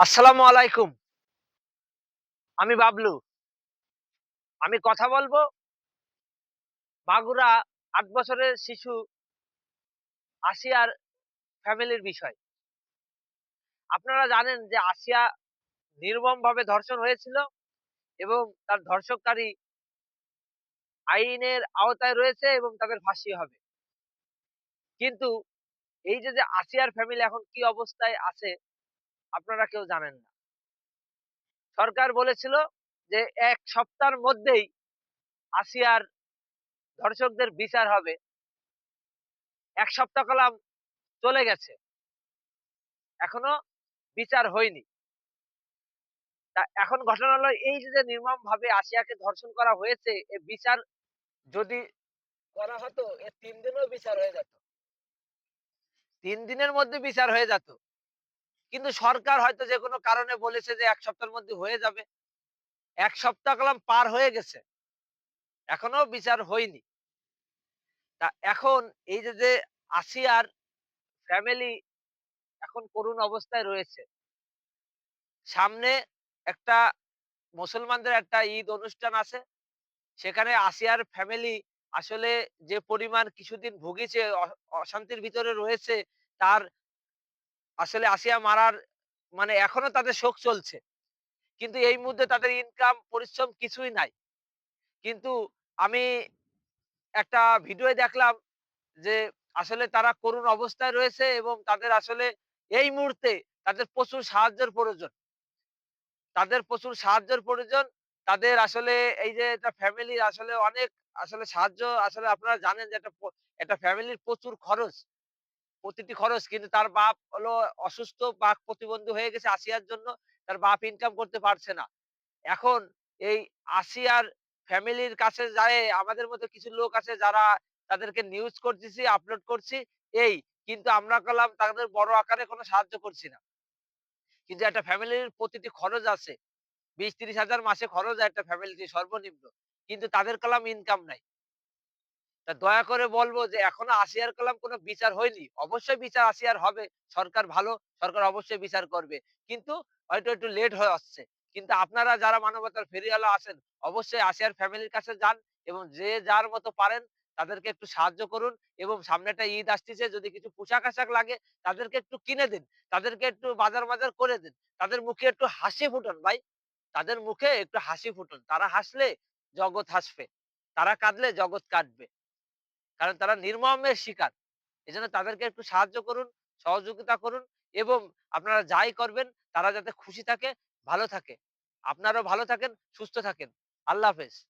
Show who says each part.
Speaker 1: আসসালামু আলাইকুম। আমি বাবলু। আমি কথা বলব মাগুরা আট বছরের শিশু আসিয়ার ফ্যামিলির বিষয়। আপনারা জানেন যে আসিয়া নির্মম ভাবে ধর্ষণ হয়েছিল এবং তার ধর্ষককারী আইনের আওতায় রয়েছে এবং তাদের ফাঁসি হবে। কিন্তু এই যে যে আসিয়ার ফ্যামিলি এখন কি অবস্থায় আছে আপনারা কেউ জানেন না। সরকার বলেছিল যে, এক সপ্তাহের মধ্যেই আসিয়ার ধর্ষকদের বিচার হবে। এক সপ্তাহ কালাম চলে গেছে। এখনও বিচার হয়নি। তা এখন ঘটনা হলো, এই যে নির্মম ভাবে আসিয়াকে ধর্ষণ করা হয়েছে, এ বিচার যদি করা হতো, এ তিন দিনেও বিচার হয়ে যেত। তিন দিনের মধ্যে বিচার হয়ে যেত। কিন্তু সরকার হয়তো যে কোনো কারণে বলেছে যে এক সপ্তাহের মধ্যে হয়ে যাবে। এক সপ্তাহ কালাম পার হয়ে গেছে। এখনও বিচার হয়নি। তা এখন এই যে যে আসিয়ার ফ্যামিলি এখন করুণ অবস্থায় রয়েছে। সামনে একটা মুসলমানদের একটা ঈদ অনুষ্ঠান আছে। সেখানে আসিয়ার ফ্যামিলি আসলে যে পরিমাণ কিছুদিন ভুগিছে অশান্তির ভিতরে রয়েছে, তার আসলে আসিয়া মারার মানে এখনও তাদের শোক চলছে। কিন্তু এই মুহূর্তে তাদের ইনকাম পরিশ্রম কিছুই নাই। কিন্তু আমি একটা ভিডিও দেখলাম যে, আসলে তারা করুণ অবস্থায় রয়েছে এবং তাদের আসলে এই মুহূর্তে তাদের প্রচুর সাহায্যের প্রয়োজন। তাদের প্রচুর সাহায্যের প্রয়োজন। তাদের আসলে এই যে একটা ফ্যামিলির আসলে অনেক আসলে সাহায্য আসলে আপনারা জানেন যে, একটা একটা ফ্যামিলির প্রচুর খরচ। প্রতিটি খরচ কিন্তু তার বাপ হলো অসুস্থ বা প্রতিবন্ধী হয়ে গেছে আসিয়ার জন্য তার বাপ ইনকাম করতে পারছে না। এখন এই আসিয়ার ফ্যামিলির কাছে যায়, আমাদের মতো কিছু লোক আছে যারা তাদেরকে নিউজ করতেছি আপলোড করছি, এই কিন্তু আমরা করলাম তাদের বড় আকারে কোনো সাহায্য করছি না। কিন্তু একটা ফ্যামিলির প্রতিটি খরচ আছে। বিশ ত্রিশ হাজার মাসে খরচ একটা ফ্যামিলিতে সর্বনিম্ন। কিন্তু তাদের কলাম ইনকাম নাই। তা দয়া করে বলব যে, এখনও আসিয়ার কলাম কোনো বিচার হয়নি। অবশ্যই বিচার আসিয়ার হবে। সরকার ভালো, সরকার অবশ্যই বিচার করবে। কিন্তু হয়তো একটু লেট হয়ে আসছে। কিন্তু আপনারা যারা মানবতার ফেরিওয়ালা আছেন, অবশ্যই আসিয়ার ফ্যামিলির কাছে যান এবং যে যার মতো পারেন তাদেরকে একটু সাহায্য করুন এবং সামনে একটা ঈদ আসতেছে, যদি কিছু পোশাক আশাক লাগে তাদেরকে একটু কিনে দিন। তাদেরকে একটু বাজার বাজার করে দিন। তাদের মুখে একটু হাসি ফুটান ভাই। তাদের মুখে একটু হাসি ফুটুন। তারা হাসলে জগৎ হাসবে। তারা কাঁদলে জগৎ কাঁদবে। কারণ তারা নির্মমের শিকার। এজন্য তাদেরকে একটু সাহায্য করুন, সহযোগিতা করুন এবং আপনারা যাই করবেন, তারা যাতে খুশি থাকে, ভালো থাকে। আপনারাও ভালো থাকেন, সুস্থ থাকেন। আল্লাহ হাফেজ।